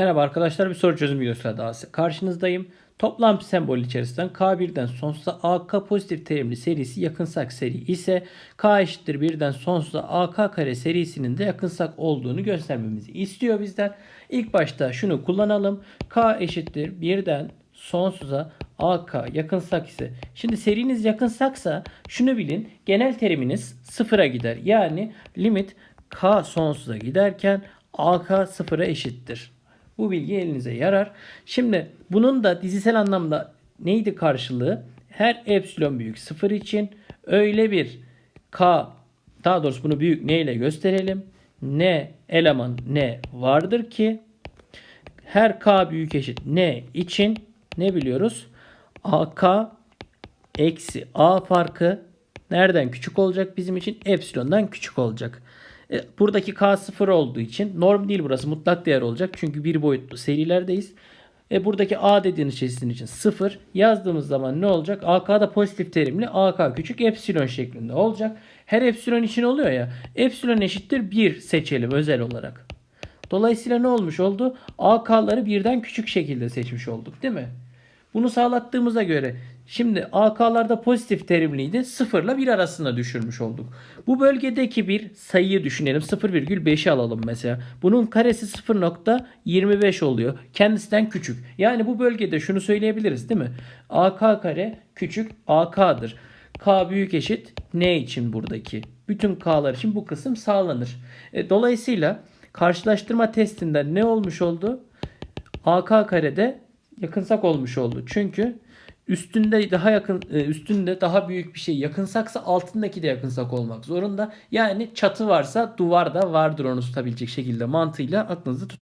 Merhaba arkadaşlar bir soru çözüm videosuyla daha karşınızdayım. Toplam sembol içerisinden K1'den sonsuza AK pozitif terimli serisi yakınsak seri ise K eşittir 1'den sonsuza AK kare serisinin de yakınsak olduğunu göstermemizi istiyor bizden. İlk başta şunu kullanalım. K eşittir 1'den sonsuza AK yakınsak ise şimdi seriniz yakınsaksa şunu bilin genel teriminiz sıfıra gider. Yani limit K sonsuza giderken AK sıfıra eşittir. Bu bilgi elinize yarar. Şimdi bunun da dizisel anlamda neydi karşılığı? Her epsilon büyük sıfır için öyle bir k daha doğrusu bunu büyük ne ile gösterelim? Ne eleman ne vardır ki her k büyük eşit ne için ne biliyoruz? ak eksi a farkı nereden küçük olacak bizim için? Epsilondan küçük olacak. E, buradaki k sıfır olduğu için norm değil burası mutlak değer olacak. Çünkü bir boyutlu serilerdeyiz. E buradaki a dediğiniz şey sizin için sıfır. Yazdığımız zaman ne olacak? AK da pozitif terimli. AK küçük epsilon şeklinde olacak. Her epsilon için oluyor ya. Epsilon eşittir 1 seçelim özel olarak. Dolayısıyla ne olmuş oldu? AK'ları birden küçük şekilde seçmiş olduk değil mi? Bunu sağlattığımıza göre şimdi AK'larda pozitif terimliydi. 0 ile 1 arasında düşürmüş olduk. Bu bölgedeki bir sayıyı düşünelim. 0,5'i alalım mesela. Bunun karesi 0.25 oluyor. Kendisinden küçük. Yani bu bölgede şunu söyleyebiliriz değil mi? AK kare küçük AK'dır. K büyük eşit ne için buradaki? Bütün K'lar için bu kısım sağlanır. E, dolayısıyla karşılaştırma testinden ne olmuş oldu? AK karede yakınsak olmuş oldu. Çünkü üstünde daha yakın e, üstünde daha büyük bir şey yakınsaksa altındaki de yakınsak olmak zorunda. Yani çatı varsa duvar da vardır onu tutabilecek şekilde mantığıyla aklınızda tut.